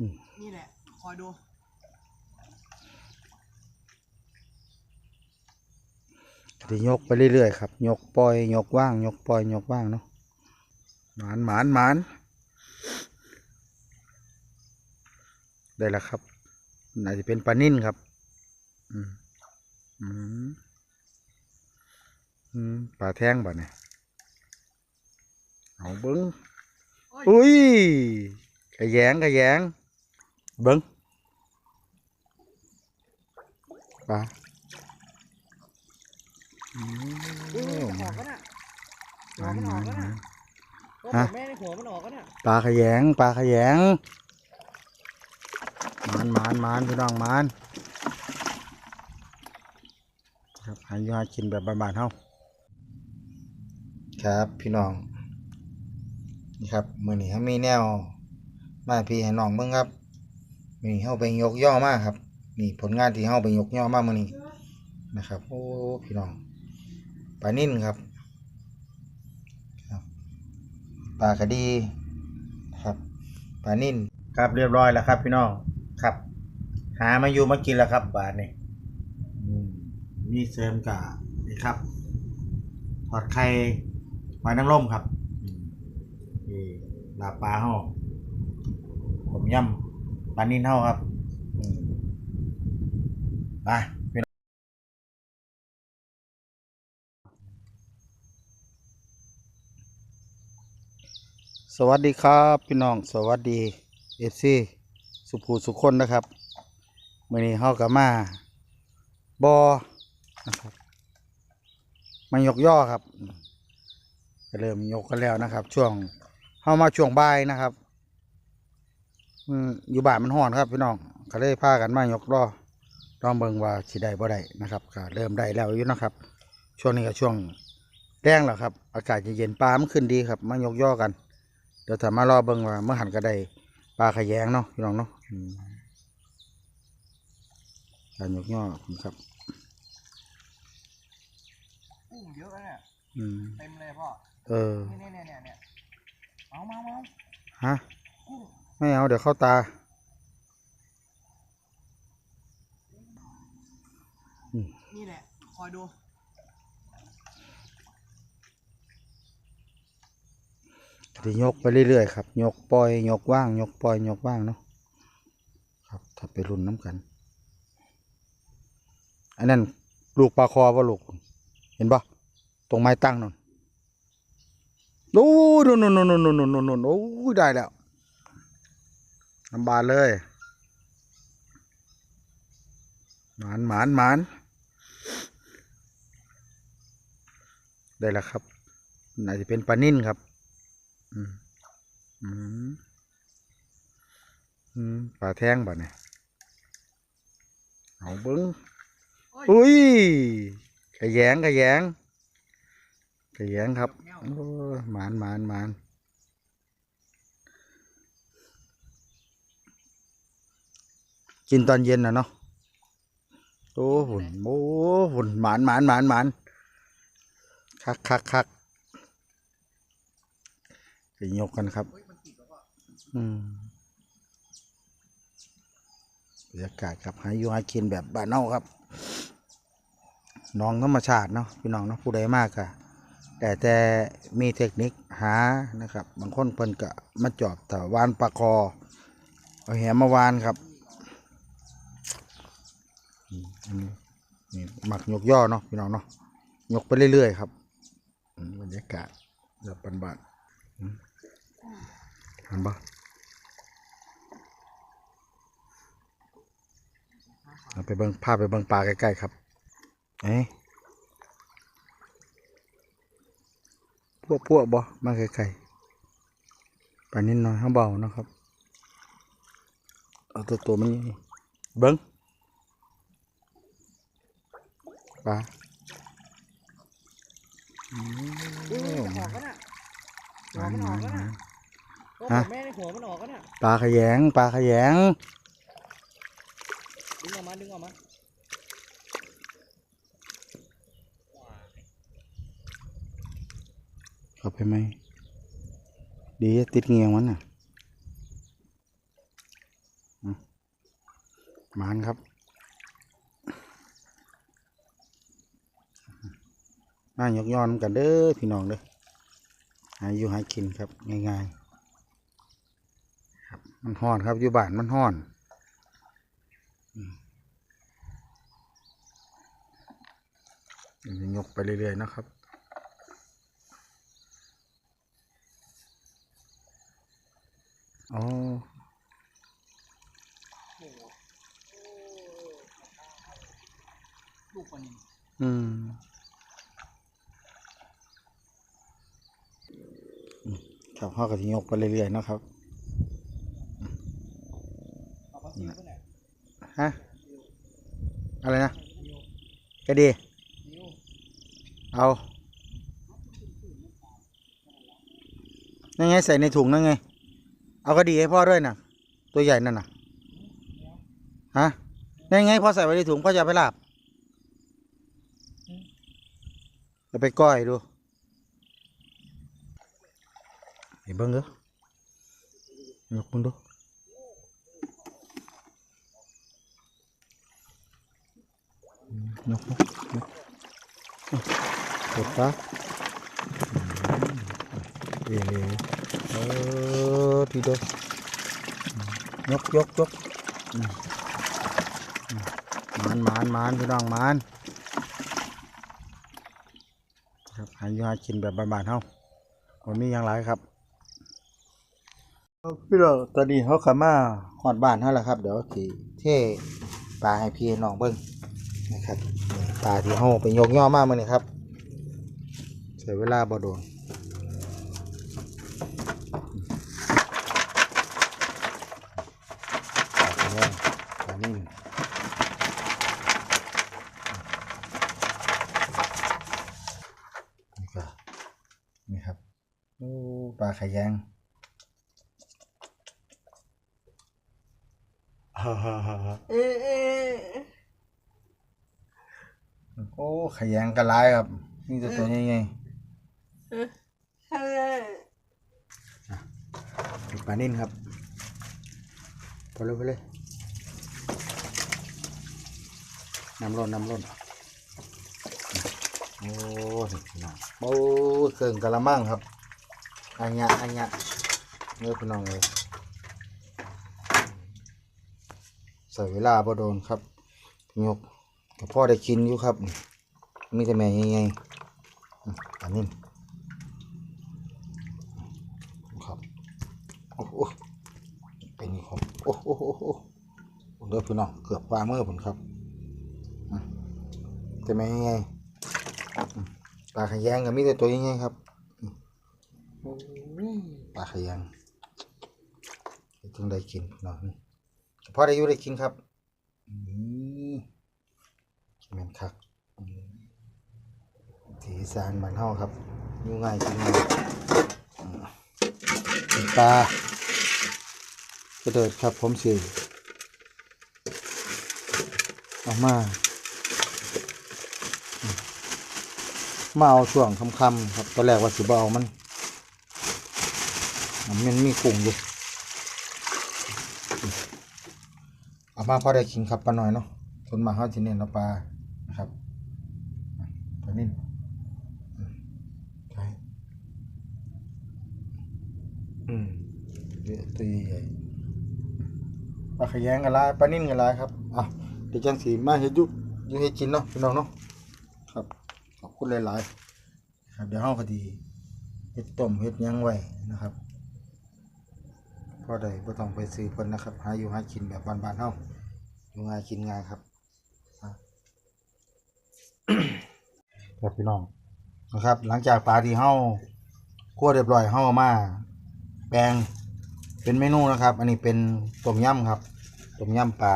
อืมนี่แหละ คอยดูที่ยกไปเรื่อยๆครับ ยกปล่อย ยกว่าง ยกปล่อย ยกว่างเนาะ หมานหมานหมานได้แล้วครับ น่าจะเป็นปลานิ่นครับ อืม อืมอืมปลาแท่งบ่เนี่ยเอาเบิ้งโอ้ยอุ้ยกระแยงกระแยง เบิ้งปลาอือุ้ยมออกก็น่ะหหัวมานมันหอมาอกนก็หมาน่ะนก็ผมแม่ในหัวมันออกก็น่ะปลาขยงปลาขยงหมานหมานหมานพี่น้องหมานครับหาอยู่หากินแบบบ้านๆเฮาครับพี่น้องนี่ครับมื้อนี้เฮามีแนวมาให้พี่ให้น้องเบิ่งครับมื้อ นี้เฮาไปยกย่อมากครับ นี่ผลงานที่เฮาไปยกย่อมากมื้อนี้นะครับ โอ้พี่น้องปลานิ่นครับครับปลากระดีครับปลานิ่นครับเรียบร้อยแล้วครับ พี่น้องครับ หามาอยู่มากินแล้วครับบาทนี่มีเสริมกะนี่ครับทอดไข่หอยนางรมครับนี่ลาปลาห่อผมย่ำ ปลานิ่นเห่าครับมไปสวัสดีครับพี่น้องสวัสดีเอฟซีสุภูสุคนนะครับมื่อนี้เฮากับมาบอนะครับมายกย่อครับก็เริ่มยกกันแล้วนะครับ ช่วงเฮามาช่วงบ่ายนะครับ อืมอยู่บ้านมันห้อนครับพี่น้องก็เลยพากันมายกย่อลองเบิ่งว่าสิได้บ่ได้นะครับก็เริ่มได้แล้วอยู่นะครับ ช่วงนี้ก็ช่วงแรงแล้วครับ อากาศเย็นๆปลามันขึ้นดีครับ มายกย่อกัน เดี๋ยวถ้ามารอเบิ่งว่าเมื่อหันก็ได้ปลาขยงเนาะพี่น้องเนาะอืมการยกย่อผมครับกุ้งเยอะนะเนี่ยอืมเต็มเลยพ่อเออนี่เนี่ยเนี่ยเนี่ยเอามาเอามาฮะกุ้ง ไม่เอาเดี๋ยวเข้าตานี่แหละ คอยดูจะยกไปเรื่อยๆครับ ยกปล่อย ยกว่าง ยกปล่อย ยกว่างเนาะ ครับ ถ้าไปรุนน้ำกัน อันนั้นลูกปลาคอว่าลูก เห็นปะตรงไม้ตั้งนั่นโอ้โนโนโนโนโนโนโนโอ้ได้แล้ว ลำบากเลยหมานหมานหมานได้แล้วครับน่าจะเป็นปลานิ่นครับ อืมอืมอืมปลาแท่งบ่เนี่ยเอาเบิ้งโอ้ยอุ้ยกระแยงกระแยงกระแยงครับโอ้ยหมานหมานหมาน กินตอนเย็นนะเนาะโอ้หุ่นโอ้หุ่นหมานหมานหมานหมานคักคักคักไปยกกันครับเฮ้ยมันติดแล้วพ่ออืมบรรยากาศครับหาอยู่หากินแบบบ้านเนาครับน้องธรรมชาติเนาะพี่น้องเนาะผู้ใดมากอะแต่แต่มีเทคนิคหานะครับ บางคนเพิ่นก็มาจอบแต่วานปลาคอ เอาแหมาวานครับอืมอั นนี้นี่หมักยกย่อเนาะพี่น้องเนาะยกไปเรื่อยๆครับบรรยากาศแบบบ้านๆอืมเห็นปะเราไปเบิ่งภาพไปเบิ่งปลาใกล้ๆครับเอ้ยพวกพวกบ่มาใกล้ๆปลานิดหน่อยเขาเบานะครับ เอาตัวตัวมันเบิ่ง ปลาอือุ้ยมออกก็น่ะหหัวมานมันหอมาอกนหมานก็น่ะก็ผมแม่ในหัวมันออกก็น่ะปลาขยงปลาขยงดึงออกมาดึงออกมาเข้าไปไหมดีจะติดเงียงมันน่ะหมานครับ มายกย้อนกันเด้อพี่น้องเด้อหาอยู่หากินครับง่ายๆครับมันห้อนครับอยู่บ้านมันห้อนยกไปเรื่อยๆนะครับอ๋อ ลูกคนนี้ อืมอืม ครับพ่อก็จะยกไปเรื่อยๆนะครับฮะอะไรนะกระดี เอานั่นไงใส่ในถุงนั่นไง เอากระดีให้พ่อด้วยนะตัวใหญ่นั่นน่ะฮะนั่นไงพ่อใส่ไว้ในถุงพ่อจะไปลาบจะไปก้อยดูไอ้ เบิ้งเด้อยกมึงดูยกยกยกกดปะเอเออทีเดียวยกยกยกมานมานมานพี่น้องมานครับหาอยู่หากินแบบบานๆเฮาวันนี้ยังหลายครับ พี่น้องตอนนี้เขาขามาหอดบ้านเฮาแล้วครับ เดี๋ยวสิเท่ปลาให้พี่น้องเบิ่งนะครับปลาที่เฮาไปยกย่อมามื้อนี้ครับใช้เวลาบ่โดนปลาแห้งนิ่มนี่ก็นี่ครับปลาขยง ฮ่าฮ่าฮ่าฮ่าเอ๊ะโอ้ขยงกระไรครับนี่ตัวตัวใหญ่ๆปลานิ่มครับ พอเลยพอเลยน้ำร้อนน้ำร้อนโอ้นี่พี่น้องโอ้เครื่องกะละมังครับอันยะอันยะเนื้อพี่น้องเลย ใส่เวลาบ่โดนครับยกแต่พ่อได้กินอยู่ครับ มีแต่แม่ใหญ่ๆอืมอันนี้ครับโอ้โหเป็นครับโอ้โหโอ้โหเด้อพี่น้องเกือบปลาเมื่อผมครับแต่แม่ใหญ่ๆอืมปลาขยงก็มีแต่ตัวใหญ่ๆครับอืมโอ้ยปลาขยงจึงได้กินน้องนี่ พาะได้อยู่ได้กินครับนี่แม่นคักสีสานมันเฮาครับอยู่ง่ายจริงเลยอืมเป็นปลากระเดิดครับผมสิเออกมาอืมมาเอาช่วงค่ำๆครับตอนแรกว่าสิบ่เอามันมันมีกุ้งอยู่อืม เอามาพอได้กินครับปลาหน่อยเนาะส่วนมาเขาจะเน้นเอาปลานะครับปลานิ่มใช่อืมเยอะตัวใหญ่ปลาขยงกันหลายปลานิ่มกันหลายครับอะเดี๋ยวจังสีมาเฮ็ดยุยู่เฮ็ดกินเนาะพี่น้องเนาะครับขอบคุณหลายๆครับเดี๋ยวเฮาก็ดีเฮ็ดต้มเฮ็ดยังไว้นะครับ พอได้บ่ต้องไปซื้อเพิ่นนะครับ หาอยู่หากินแบบบ้านๆเฮาอยู่ง่ายกินง่ายครับครับพี่น้องนะครับ หลังจากปลาที่เฮาคั่วเรียบร้อยเฮามา แปลงเป็นเมนูนะครับ อันนี้เป็นต้มยำครับต้มยำปลา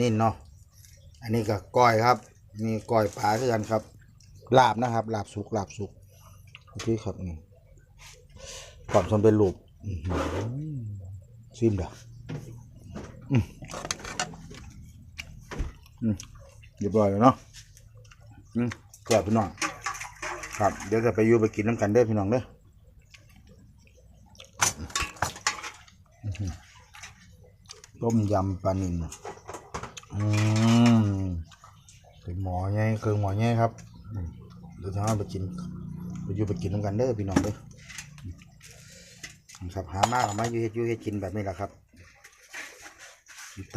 นิ่นเนาะอันนี้ก็ก้อยครับนี่ก้อยปลาคือกันครับลาบนะครับลาบสุกลาบสุกที่ครับนี่ก่อนทำเป็นรูปหือ ซิมเด้ออืมอืมเรียบร้อยแล้วเนาะอืมแซ่บพี่น้อง ครับ เดี๋ยวจะไปอยู่ไปกินน้ำกันเด้อพี่น้องเด้อต้มยำปลานิลอืมเป็นหมอไงคือหมอไงครับเดี๋ยวจะเอาไปกิน ไปอยู่ไปกินน้ำกันเด้อพี่น้องเด้อ ครับหามากมาอยู่เฮ็ดอยู่เฮ็ดกินแบบนี้แหละครับ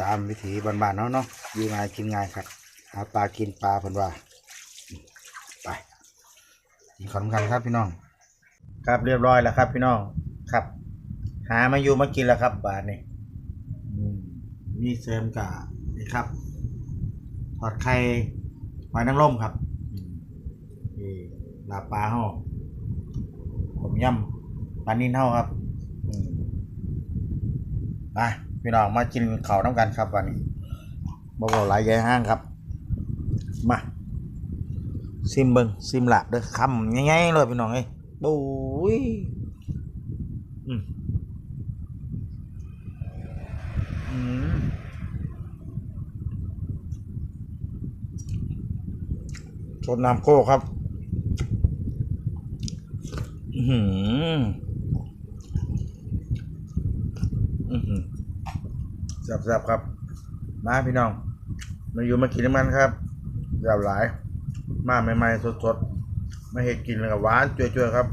ตามวิถีบ้านๆเนาะเนาะอยู่ง่ายกินง่ายครับ หาปลากินปลาเพิ่นว่าไปกินขนมกันครับพี่น้อง ครับเรียบร้อยแล้วครับ พี่น้องครับ หามาอยู่มากินแล้วครับบาทนี่อืมมีเสริมกะนี่ครับทอดไข่หอยนางรมครับอืมนี่ลาปลาห่อผมย่ำปลานิ่นเท่าครับ ไปพี่น้องมากินข้าวน้ำกันครับวันนี้บ่บ่หลายใหญ่ห้างครับ มาซิมเบิงซิมหละเด้อคำง่ายๆเลยพี่น้องเอ้ยบุ้ยอืมอืมสดน้ำโคกครับ อือหื ออือหือแซ่บๆครับ มาพี่น้อง มาอยู่มากินน้ำมันครับแซ่บหลาย มาใหม่ๆสดๆ มาเห็ดกินเลยกับหวานจุวยๆครับ